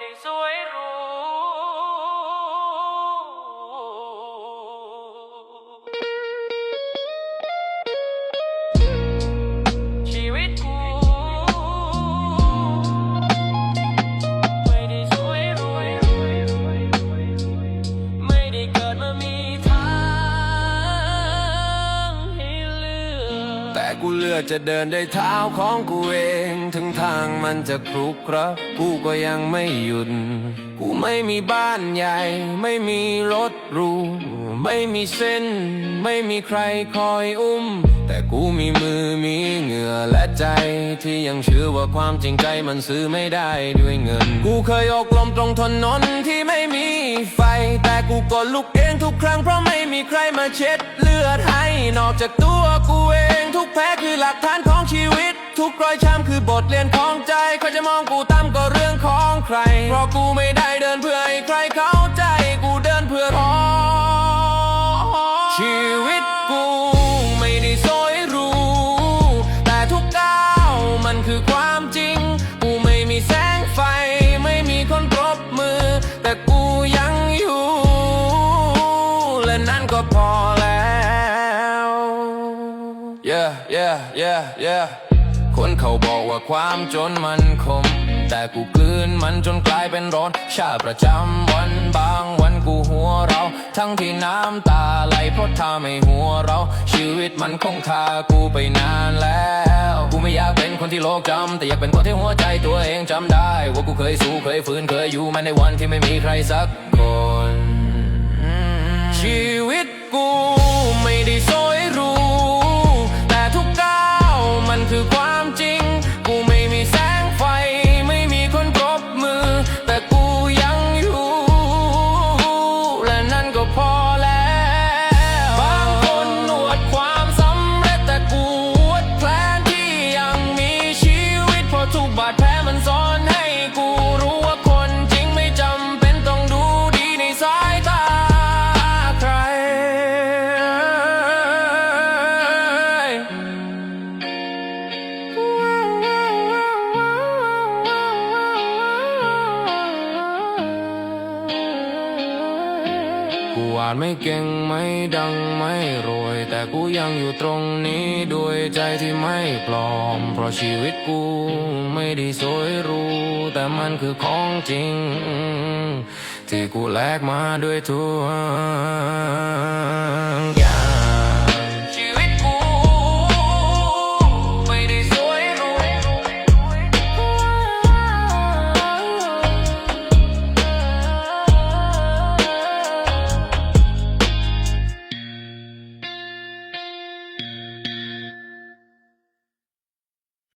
ได้ส แต่กูเลือกจะเดินด้วยเท้าของกูเอง ถึงทางมันจะครุขระกูก็ยังไม่หยุด กูไม่มีบ้านใหญ่ ไม่มีรถหรู ไม่มีเส้น ไม่มีใครคอยอุ้ม แต่กูมีมือมีเหงื่อและใจ ที่ยังเชื่อว่าความจริงใจมันซื้อไม่ได้ด้วยเงิน กูเคยอกลมตรงถนนที่ไม่มีไฟ แต่กูก็ลุกเองทุกครั้งเพราะไม่มีใครมาเช็ดเลือดให้นอกจากตัว หลักฐานของชีวิต ทุกรอยช้ำคือบทเรียนของใจเขาจะมองกูตามก็เรื่องของใคร เพราะกูไม่ได้เดินเพื่อให้ใครเขา yeah yeah yeah yeah คนเขาบอกว่าความจนมันคม แต่กูกลืนมันจนกลายเป็นรสชาประจำวันบางวันกูหัวเรา ทั้งที่น้ำตาไหลเพราะถ้าไม่หัวเรา ชีวิตมันคงคากูไปนานแล้ว กูไม่อยากเป็นคนที่โลกจำแต่อยากเป็นคนที่หัวใจตัวเองจำได้ ว่ากูเคยสู้เคยฝืนเคยอยู่มาในวันที่ไม่มีใครสักคน ชีวิต อาจไม่เก่งไม่ดังไม่รวย แต่กูยังอยู่ตรงนี้ด้วยใจที่ไม่ปลอม เพราะชีวิตกูไม่ได้สวยรู้ แต่มันคือของจริง ที่กูแลกมาด้วยทุกอย่าง